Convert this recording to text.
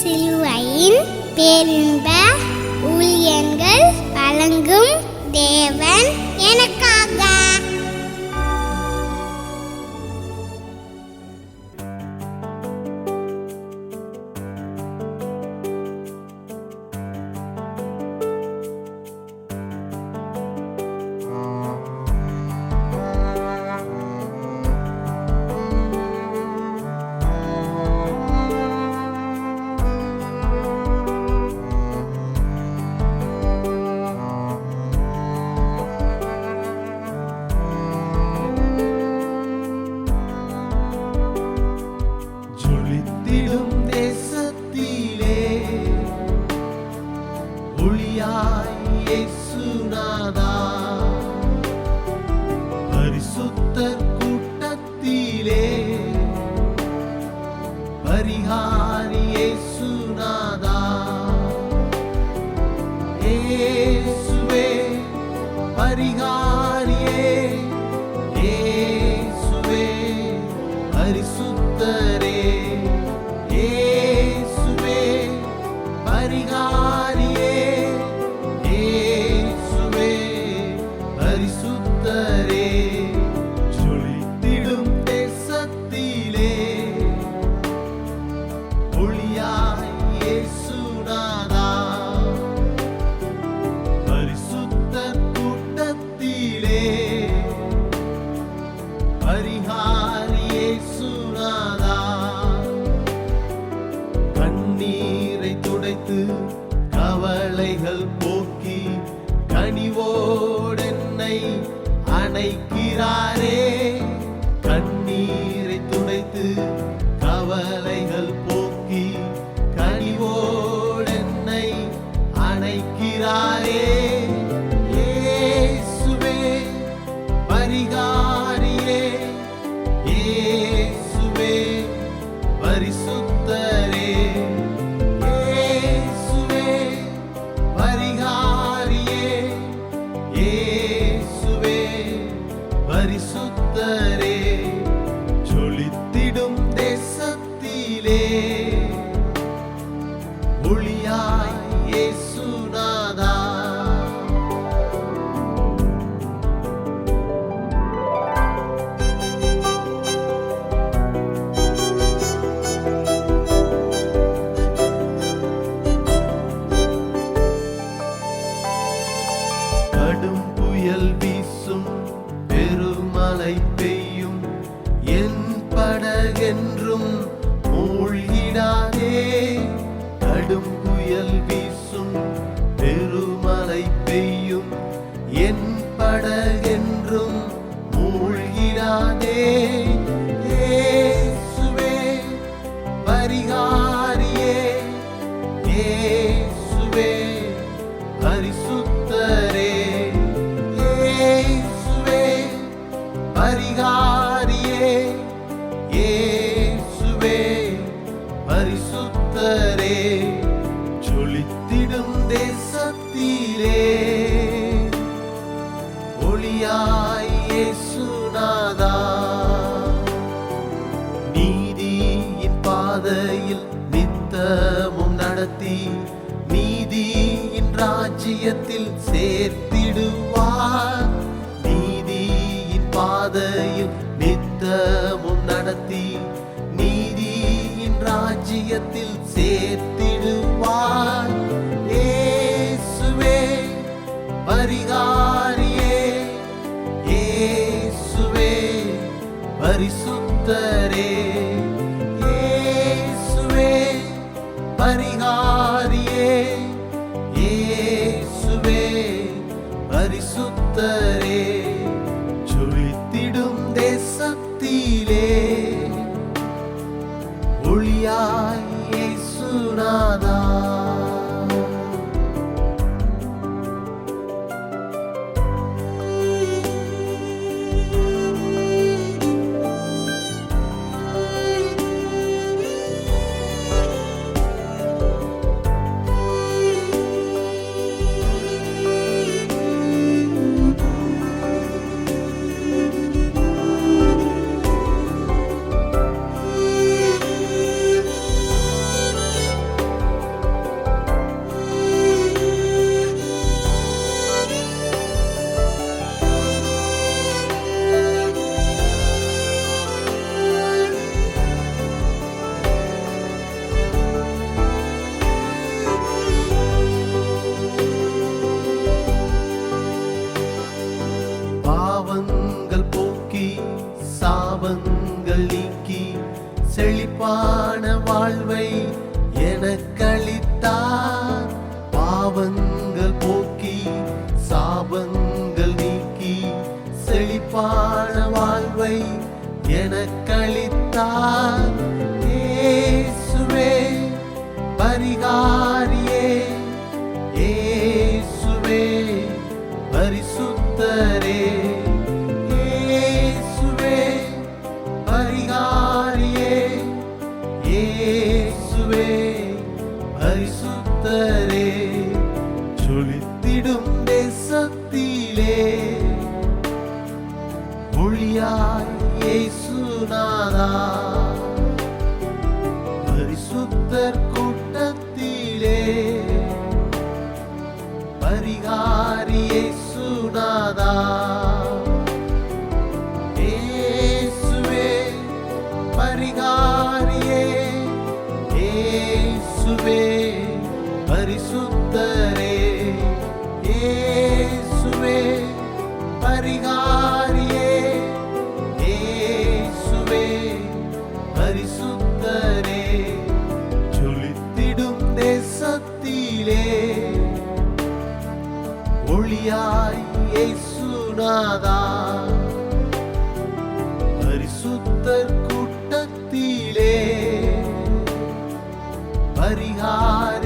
சிலுவையின் பேரின்ப ஊழியங்கள் வழங்கும் தேவன். ஒளியாய் இயேசுநாதா. பரிசுத்தர் கூட்டத்திலே பரிகாரி இயேசுநாதா. இயேசுவே பரிகாரியே கவலைகள் போக்கி கனிவோடென்னை அணைக்கிறாரே. கண்ணீரை துடைத்து பரிசுத்தரே ஜொலித்திடும் தேசத்திலே. ஒளியாய் இயேசுநாதா கடும் புயல் வீசும் பெருமலை பெய்யும். என் படகென்றும் மூழ்கிடாதே. கடும் புயல் வீசும். பெருமலை பெய்யும். என் படகென்றும் மூழ்கிடாதே. தேசத்திலே ஒளியாய் இயேசுநாதா நீதியின் பாதையில் நித்தமும் நடத்தி நீதியின் ராஜ்யத்தில் சேர்த்திடுவார். நீதியின் பாதையில் நித்தமும் பரிகாரியே ஏசுவே பரிசுத்தரே சுழித்திடும் தேசத்திலே ஒளியாய் செழிப்பான வாழ்வை எனக்களித்தார். இயேசுவே பரிகாரியே. ஏசுவே பரிசுத்தரே. இயேசுவே பரிகாரியே. இயேசுவே பரிசுத்தரே. ஜொலித்திடும் தேசத்திலே ஒளியாய் இயேசுநாதா. பரிசுத்தர் கூட்டத்திலே பரிகாரியே சுனாதா நிழலே ஒளியாய் இயேசுநாதா பரிசுத்தர் கூட்டத்திலே. பரிகார